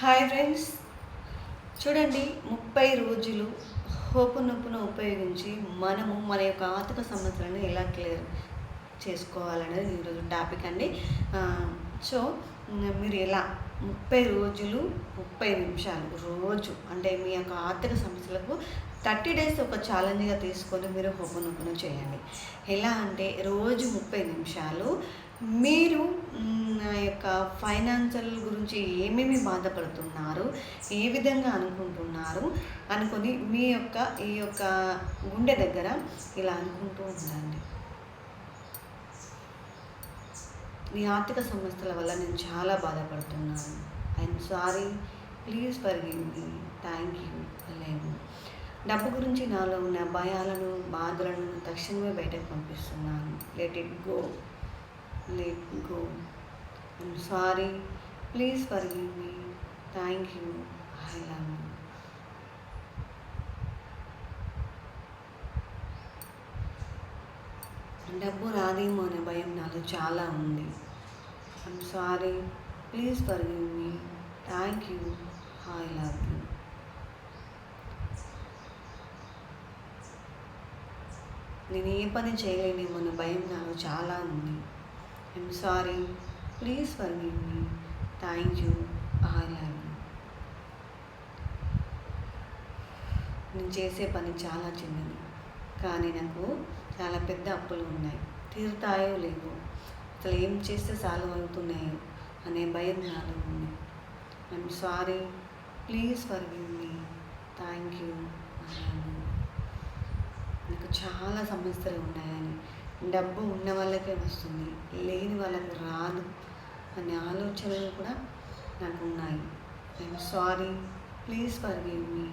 Hi friends. చూడండి ముప్పై రోజులు హోపు నొప్పును ఉపయోగించి మనము మన యొక్క ఆర్థిక సమస్యలను ఎలా క్లియర్ చేసుకోవాలనేది ఈరోజు టాపిక్ అండి. సో మీరు ఎలా ముప్పై రోజులు ముప్పై నిమిషాలు రోజు అంటే మీ యొక్క ఆర్థిక సమస్యలకు థర్టీ డేస్ ఒక ఛాలెంజ్గా తీసుకొని మీరు హోపనొప్పును చేయండి. ఎలా అంటే రోజు ముప్పై నిమిషాలు మీరు నా యొక్క ఫైనాన్షియల్ గురించి ఏమేమి బాధపడుతున్నారు ఏ విధంగా అనుకుంటున్నారు అనుకొని మీ యొక్క ఈ యొక్క గుండె దగ్గర ఇలా అనుకుంటూ ఉండండి. ఈ ఆర్థిక సమస్యల వల్ల నేను చాలా బాధపడుతున్నాను. I'm sorry please forgive me thank you లేవు డబ్బు గురించి నాలో ఉన్న భయాలను బాధలను తక్షణమే బయటకు పంపిస్తున్నాను. Let it go let go I'm sorry please forgive me thank you I love you డబ్బు రాదేమో అనే భయం నాలో చాలా ఉంది. I'm sorry please for me thank you I love you నేను ఏ పని చేయలేనేమో అనే భయం నాలో చాలా ఉంది. I'm sorry please for me thank you I love నేను చేసే పని చాలా చిన్నది కానీ నాకు చాలా పెద్ద అప్పులు ఉన్నాయి. తీరుతాయో లేవో అసలు ఏం చేస్తే సాల్వ్ అవుతున్నాయో అనే భయం నాలో ఉంది. I'm sorry please forgive me thank you నాకు చాలా సమస్యలు ఉన్నాయని. డబ్బు ఉన్న వాళ్ళకే వస్తుంది లేని వాళ్ళకి రాదు అనే ఆలోచనలు కూడా నాకు ఉన్నాయి I'm sorry please forgive me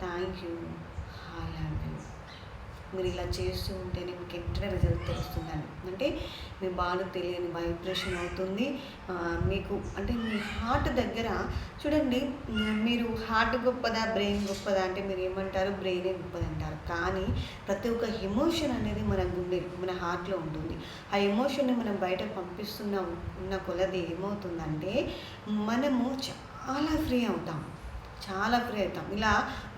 thank you you మీరు ఇలా చేస్తూ ఉంటేనే మీకు వెంటనే రిజల్ట్ తెలుస్తుందని అంటే మీ బాడీ తెలియని వైబ్రేషన్ అవుతుంది. మీకు అంటే మీ హార్ట్ దగ్గర చూడండి మీరు హార్ట్ గొప్పదా బ్రెయిన్ గొప్పదా అంటే మీరు ఏమంటారు? బ్రెయినే గొప్పది అంటారు కానీ ప్రతి ఒక్క ఎమోషన్ అనేది మన గుండె మన హార్ట్లో ఉంటుంది. ఆ ఎమోషన్ని మనం బయట పంపిస్తున్న ఉన్న కొలది ఏమవుతుందంటే మనము చాలా ఫ్రీ అవుతాం. చాలా ఫ్రీ అవుతాం. ఇలా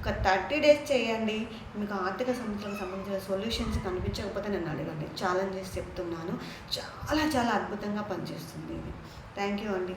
ఒక థర్టీ డేస్ చేయండి. మీకు ఆర్థిక సమస్యలకు సంబంధించిన సొల్యూషన్స్ కనిపించకపోతే నన్ను అడగండి. ఛాలెంజెస్ చేసి చెప్తున్నాను. చాలా చాలా అద్భుతంగా పనిచేస్తుంది ఇది. థ్యాంక్ యూ అండి.